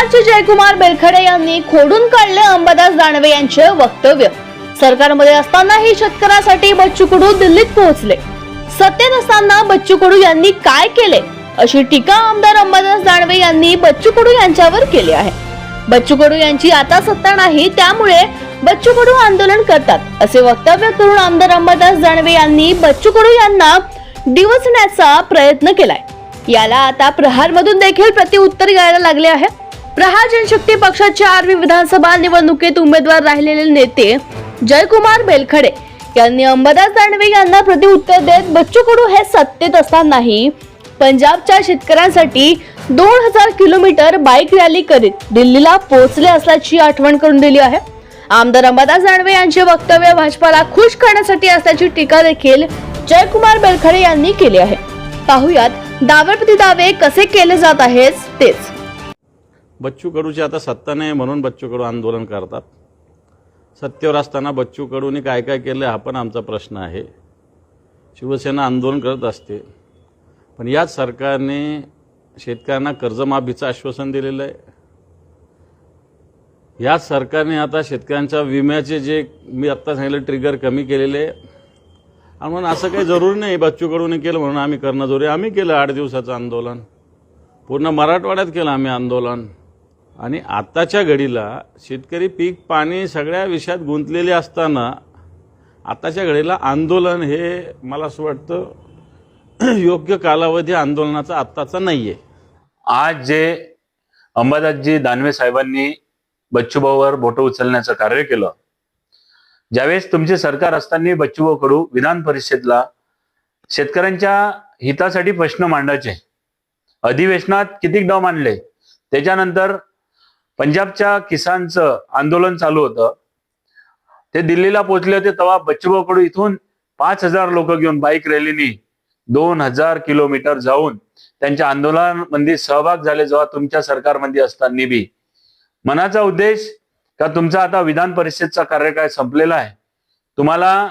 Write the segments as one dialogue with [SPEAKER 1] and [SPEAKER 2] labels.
[SPEAKER 1] प्रहारचे जयकुमार बेलखडे यांनी खोडून काढले अंबादास दानवे यांचे वक्तव्य. सरकारमध्ये असतानाही शेतकऱ्यासाठी बच्चू कडू दिल्लीत पोहोचले. सत्तेत असताना बच्चू कडू यांनी काय केले? अशी टीका आमदार अंबादास दानवे यांनी बच्चू कडू यांच्यावर केली आहे. बच्चू कडू यांची आता सत्ता नाही त्यामुळे बच्चू कडू आंदोलन करतात असे वक्तव्य करून आमदार अंबादास दानवे यांनी बच्चू कडू यांना डिवचण्याचा प्रयत्न केलाय. याला आता प्रहार मधून देखील प्रतिउत्तर यायला लागले आहे. प्रहार जनशक्ती पक्षाच्या आर्वी विधानसभा निवडणुकीत उमेदवार राहिलेले नेते जयकुमार बेलखडे यांनी अंबादास दानवे यांना प्रतिउत्तर देत बच्चू कडू हे सत्तेत असतानाही पंजाबच्या शेतकऱ्यांसाठी दोन हजार किलोमीटर बाईक रॅली करीत दिल्लीला पोहोचले असल्याची आठवण करून दिली आहे. आमदार अंबादास दानवे यांचे वक्तव्य भाजपाला खुश करण्यासाठी असल्याची टीका देखील जयकुमार बेलखडे यांनी केली आहे. पाहुयात दावेप्रती दावे कसे केले जात आहेत तेच.
[SPEAKER 2] बच्चू कडूची आता सत्ता नाही म्हणून बच्चू कडू आंदोलन करतात. सत्तेवर असताना बच्चू कडूने काय काय केलं हा पण आमचा प्रश्न आहे. शिवसेना आंदोलन करत असते. पण याच सरकारने शेतकऱ्यांना कर्जमाफीचं आश्वासन दिलेलं आहे. याच सरकारने आता शेतकऱ्यांच्या विम्याचे जे मी आत्ता सांगितलं ट्रिगर कमी केलेले आहे. आणि म्हणून असं काही जरुरी नाही बच्चू कडूने केलं म्हणून आम्ही करणं जरुरी आम्ही केलं आठ दिवसाचं आंदोलन. पूर्ण मराठवाड्यात केलं आम्ही आंदोलन. आणि आत्ताच्या घडीला शेतकरी पीक पाणी सगळ्या विषयात गुंतलेले असताना आताच्या घडीला आंदोलन हे मला असं वाटतं योग्य कालावधी आंदोलनाचा आत्ताचा नाही आहे
[SPEAKER 3] आज जे अंबादासजी दानवे साहेबांनी बच्चूभाऊवर बोटं उचलण्याचं कार्य केलं ज्यावेळेस तुमचे सरकार असताना बच्चूभाऊ कडू विधान परिषदेला शेतकऱ्यांच्या हितासाठी प्रश्न मांडायचे अधिवेशनात कितीक डाव मांडले त्याच्यानंतर पंजाबच्या किसानचं आंदोलन चालू होतं. ते दिल्लीला पोहोचले होते तेव्हा बच्चूभाऊ कडू इथून पाच हजार लोक घेऊन बाईक रॅलीनी दोन हजार किलोमीटर जाऊन त्यांच्या आंदोलनामध्ये सहभाग झाले जेव्हा तुमच्या सरकारमध्ये असताना बी. मनाचा उद्देश का तुमचा आता विधान परिषदचा कार्यकाळ संपलेला आहे. तुम्हाला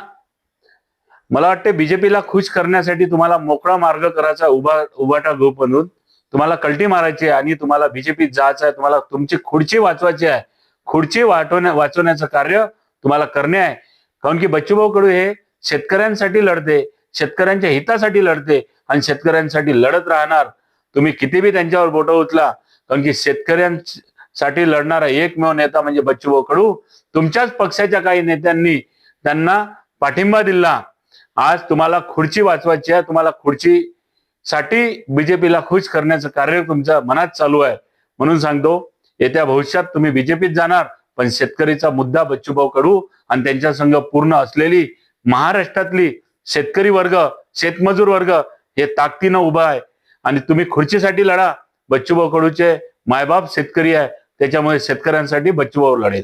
[SPEAKER 3] मला वाटते बीजेपीला खुश करण्यासाठी तुम्हाला मोकळा मार्ग करायचा उभा उभाटा ग्रुप बनवून तुम्हाला कल्टी मारायची आहे आणि तुम्हाला बीजेपीत जायचं आहे तुम्हाला तुमची खुर्ची वाचवायची आहे. खुर्ची वाटवण्या वाचवण्याचं कार्य तुम्हाला करणे आहे. कारण की बच्चूभाऊ कडू हे शेतकऱ्यांसाठी लढते शेतकऱ्यांच्या हितासाठी लढते आणि शेतकऱ्यांसाठी लढत राहणार. तुम्ही किती बी त्यांच्यावर बोट उचला कारण की शेतकऱ्यांसाठी लढणारा एकमेव नेता म्हणजे बच्चूभाऊ कडू तुमच्याच पक्षाच्या काही नेत्यांनी त्यांना पाठिंबा दिला. आज तुम्हाला खुर्ची वाचवायची आहे तुम्हाला खुर्ची साठी बीजेपीला खुश करण्याचं कार्य तुमच्या मनात चालू आहे. म्हणून सांगतो येत्या भविष्यात तुम्ही बीजेपीत जाणार पण शेतकरीचा मुद्दा बच्चूभाऊ कडू आणि त्यांच्या संघ पूर्ण असलेली महाराष्ट्रातली शेतकरी वर्ग शेतमजूर वर्ग हे ताकदीनं उभा आहे. आणि तुम्ही खुर्चीसाठी लढा बच्चूभाऊ कडूचे मायबाप शेतकरी आहे त्याच्यामुळे शेतकऱ्यांसाठी बच्चूभाऊ लढेल.